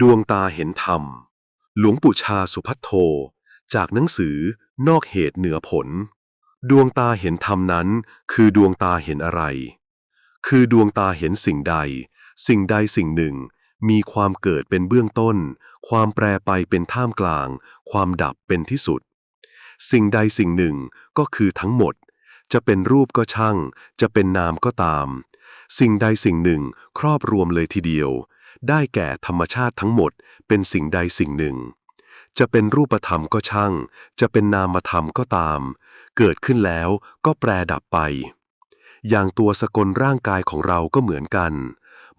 ดวงตาเห็นธรรม หลวงปู่ชาสุพัทโท จากหนังสือนอกเหตุเหนือผล ดวงตาเห็นธรรมนั้น คือดวงตาเห็นอะไร คือดวงตาเห็นสิ่งใด สิ่งใดสิ่งหนึ่ง มีความเกิดเป็นเบื้องต้น ความแปรไปเป็นท่ามกลาง ความดับเป็นที่สุด สิ่งใดสิ่งหนึ่งก็คือทั้งหมด จะเป็นรูปก็ช่าง จะเป็นนามก็ตาม สิ่งใดสิ่งหนึ่งครอบรวมเลยทีเดียว ได้แก่ธรรมชาติทั้งหมดเป็นสิ่งใดสิ่งหนึ่ง จะเป็นรูปธรรมก็ช่าง จะเป็นนามธรรมก็ตาม เกิดขึ้นแล้วก็แปรดับไป อย่างตัวสกลร่างกายของเราก็เหมือนกัน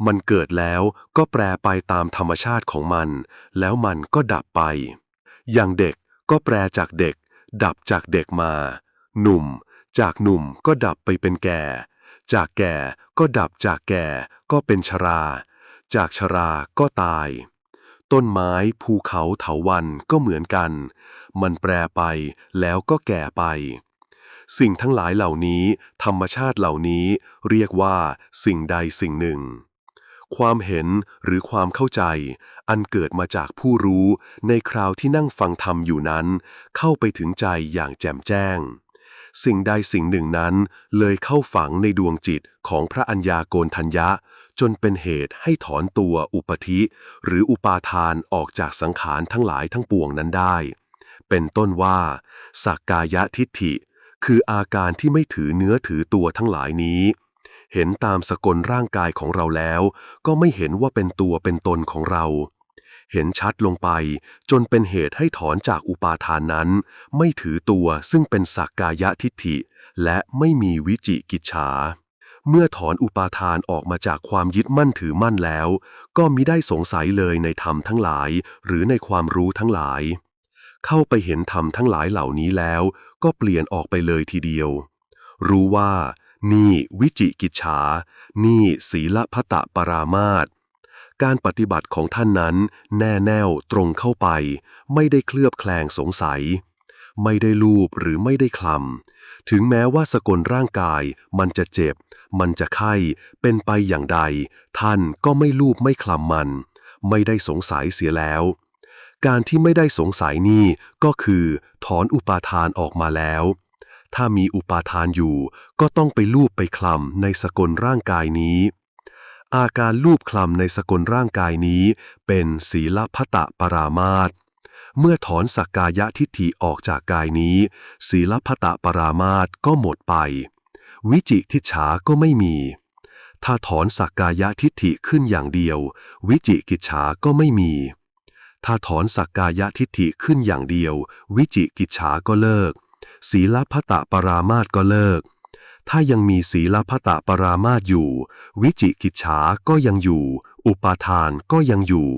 มันเกิดแล้วก็แปรไปตามธรรมชาติของมัน แล้วมันก็ดับไป อย่างเด็กก็แปรจากเด็ก ดับจากเด็กมา หนุ่ม จากหนุ่มก็ดับไปเป็นแก่ จากแก่ก็ดับจากแก่ก็เป็นชรา จากชราก็ตาย ต้นไม้ภูเขาเถาวันก็เหมือนกัน มันแปรไปแล้วก็แก่ไป สิ่งทั้งหลายเหล่านี้ ธรรมชาติเหล่านี้เรียกว่าสิ่งใดสิ่งหนึ่ง ความเห็นหรือความเข้าใจ อันเกิดมาจากผู้รู้ในคราวที่นั่งฟังธรรมอยู่นั้น เข้าไปถึงใจอย่างแจ่มแจ้ง สิ่งใดสิ่งหนึ่งนั้น เลยเข้าฝังในดวงจิตของพระัญญาโกณทัญญะ จนเป็นเหตุให้ถอนตัวอุปธิ หรืออุปาทานออกจากสังขารทั้งหลายทั้งปวงนั้นได้ เป็นต้นว่าสักกายทิฏฐิ คืออาการที่ไม่ถือเนื้อถือตัวทั้งหลายนี้ เห็นตามสกลร่างกายของเราแล้ว ก็ไม่เห็นว่าเป็นตัวเป็นตนของเรา เห็นชัดลงไป จนเป็นเหตุให้ถอนจากอุปาทานนั้น ไม่ถือตัวซึ่งเป็นสักกายทิฏฐิ และไม่มีวิจิกิจฉาเมื่อถอนอุปาทานออกมาจากความยึดมั่นถือมั่นแล้ว ก็มิได้สงสัยเลยในธรรมทั้งหลาย หรือในความรู้ทั้งหลาย เข้าไปเห็นธรรมทั้งหลายเหล่านี้แล้ว ก็เปลี่ยนออกไปเลยทีเดียว รู้ว่า นี่วิจิกิจฉา นี่ศีลพัตตปรามาต การปฏิบัติของท่านนั้นแน่แน่วตรงเข้าไป ไม่ได้เคลือบแคลงสงสัย ไม่ได้ลูบหรือไม่ได้คลำ ถึงแม้ว่าสกลร่างกาย มันจะเจ็บ มันจะไข้ เป็นไปอย่างใด ท่านก็ไม่ลูบไม่คลำมัน ไม่ได้สงสัยเสียแล้ว การที่ไม่ได้สงสัยนี่ก็คือ ถอนอุปาทานออกมาแล้วถ้ามีอุปาทานอยู่ก็ต้องไปลูบไปคลำในสกลร่างกายนี้ อาการลูบคลำในสกลร่างกายนี้ เป็นศีลพัตตปรามาตเมื่อถอนสักกายะทิฏฐิออกจากกายนี้ ศีลพัตตปรามาตก็หมดไป วิจิทิจฉาก็ไม่มี ถ้าถอนสักกายะทิฏฐิขึ้นอย่างเดียว วิจิกิจฉาก็ไม่มี ถ้าถอนสักกายะทิฏฐิขึ้นอย่างเดียว วิจิกิจฉาก็เลิก ศีลพัตตปรามาตก็เลิก ถ้ายังมีศีลพัตตปรามาตอยู่ วิจิกิจฉาก็ยังอยู่ อุปาทานก็ยังอยู่